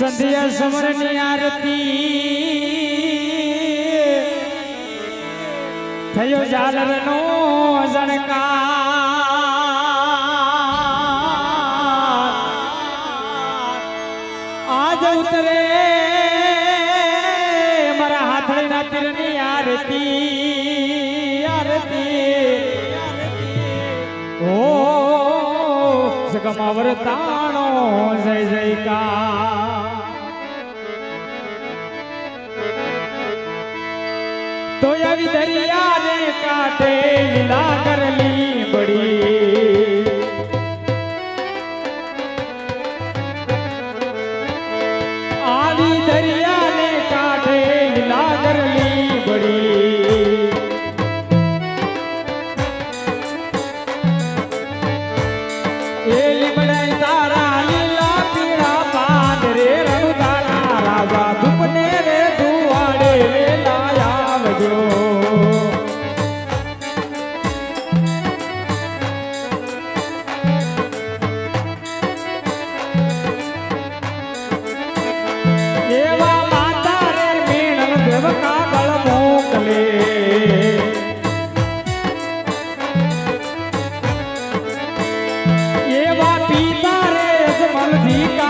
સંધ્યા સમરની આરતી. થયો જાલર નો જણકાર આજ ઉતરે મારા હાથળી ના તીરની આરતી. આરતી. ઓ જગમાવર તાણો જય જયકાર. તો આવી દરિયા ને કાંઠે લીલા કરલી બડી fica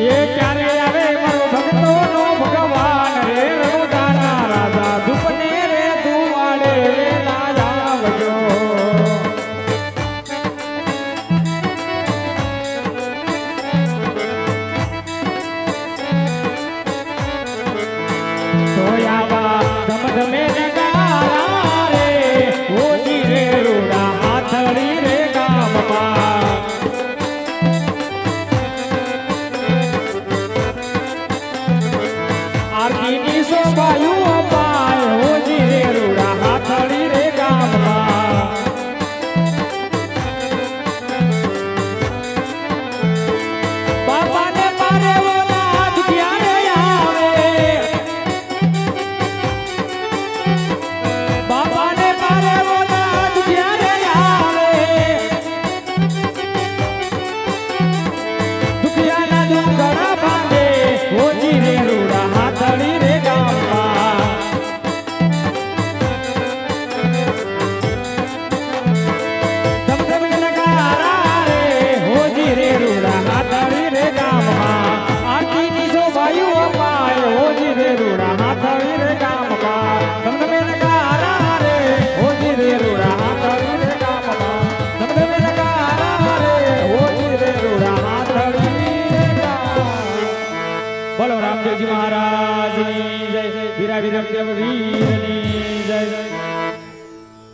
yeah. আর কি শোভায় রে রোড়া মাথা রে